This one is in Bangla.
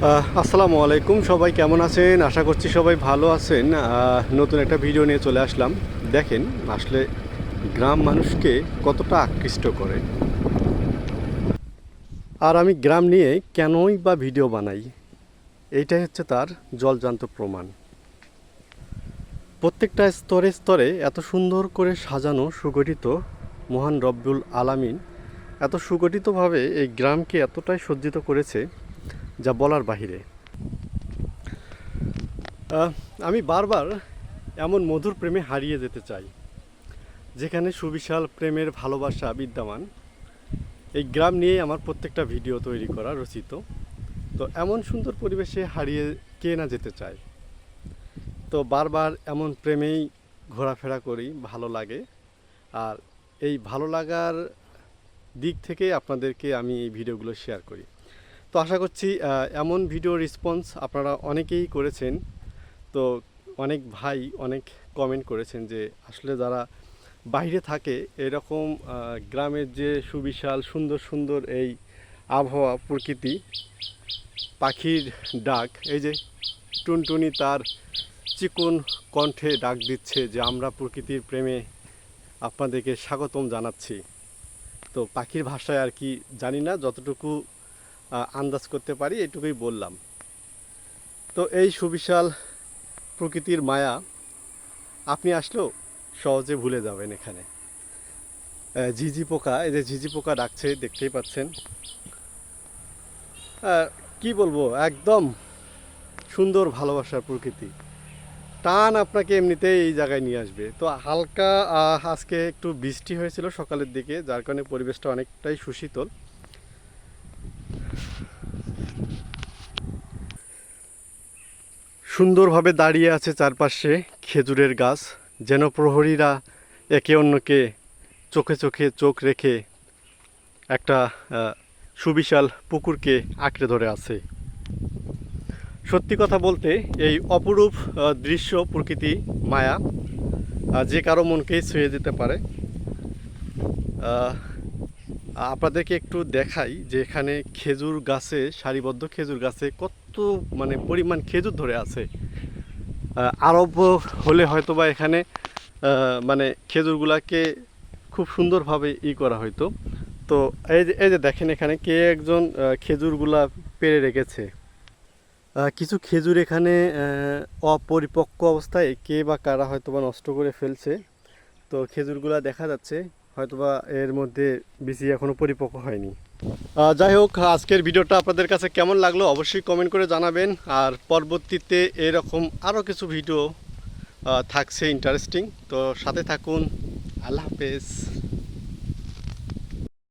আসসালামু আলাইকুম। সবাই কেমন আছেন? আশা করছি সবাই ভালো আছেন। নতুন একটা ভিডিও নিয়ে চলে আসলাম। দেখেন, আসলে গ্রাম মানুষকে কতটা আকৃষ্ট করে। আর আমি গ্রাম নিয়ে কেনই বা ভিডিও বানাই? এইটাই হচ্ছে তার জলজান্ত প্রমাণ। প্রত্যেকটা স্তরে স্তরে এত সুন্দর করে সাজানো, সুগঠিত, মহান রব্বুল আলামিন এত সুগঠিতভাবে এই গ্রামকে এতটাই সজ্জিত করেছে যা বলার বাহিরে। আমি বারবার এমন মধুর প্রেমে হারিয়ে যেতে চাই, যেখানে সুবিশাল প্রেমের ভালোবাসা বিদ্যমান। এই গ্রাম নিয়ে আমার প্রত্যেকটা ভিডিও তৈরি করা রচিত। তো এমন সুন্দর পরিবেশে হারিয়ে কে না যেতে চায়? তো বারবার এমন প্রেমেই ঘোরাফেরা করি, ভালো লাগে। আর এই ভালো লাগার দিক থেকে আপনাদেরকে আমি এই ভিডিওগুলো শেয়ার করি। তো আশা করছি এমন ভিডিও রেসপন্স আপনারা অনেকেই করেছেন। তো অনেক ভাই অনেক কমেন্ট করেছেন যে, আসলে যারা বাইরে থাকে, এরকম গ্রামের যে সুবিশাল, সুন্দর সুন্দর এই আবহাওয়া প্রকৃতি, পাখির ডাক, এই যে টুনটুনি তার চিকন কণ্ঠে ডাক দিচ্ছে যে, আমরা প্রকৃতির প্রেমে আপনাদেরকে স্বাগতম জানাচ্ছি। তো পাখির ভাষায় আর কি জানি না, যতটুকু আন্দাজ করতে পারি এটুকুই বললাম। তো এই সুবিশাল প্রকৃতির মায়া, আপনি আসলেও সহজে ভুলে যাবেন এখানে। ঝিঝি পোকা, এই যে ঝিঝি পোকা ডাকছে, দেখতেই পাচ্ছেন। কি বলব, একদম সুন্দর ভালোবাসার প্রকৃতি। টান আপনাকে এমনিতেই এই জায়গায় নিয়ে আসবে। তো হালকা আজকে একটু বৃষ্টি হয়েছিল সকালের দিকে, যার কারণে পরিবেশটা অনেকটাই সুশীতল। সুন্দরভাবে দাঁড়িয়ে আছে চারপাশে খেজুরের গাছ, যেন প্রহরীরা একে অন্যকে চোখে চোখে চোখ রেখে একটা সুবিশাল পুকুরকে আঁকড়ে ধরে আছে। সত্যি কথা বলতে এই অপরূপ দৃশ্য প্রকৃতি মায়া যে কারও মনকেই ছুঁয়ে দিতে পারে। আপনাদেরকে একটু দেখাই যে এখানে খেজুর গাছে, সারিবদ্ধ খেজুর গাছে কত মানে পরিমাণ খেজুর ধরে আছে। আরব হলে হয়তো বা এখানে মানে খেজুরগুলাকে খুব সুন্দরভাবে ই করা হয়তো তো এই যে এই যে দেখেন এখানে কে একজন খেজুরগুলা পেরে রেখেছে। কিছু খেজুর এখানে অপরিপক্ক অবস্থায় কে বা কারা হয়তো বা নষ্ট করে ফেলছে। তো খেজুরগুলা দেখা যাচ্ছে হয়তোবা এর মধ্যে বেশি এখনও পরিপক্ক হয়নি। যাই হোক, আজকের ভিডিওটা আপনাদের কাছে কেমন লাগল অবশ্যই কমেন্ট করে জানাবেন। আর পরবর্তীতে এরকম আরও কিছু ভিডিও থাকছে ইন্টারেস্টিং তো সাথে থাকুন। আল্লাহ হাফেজ।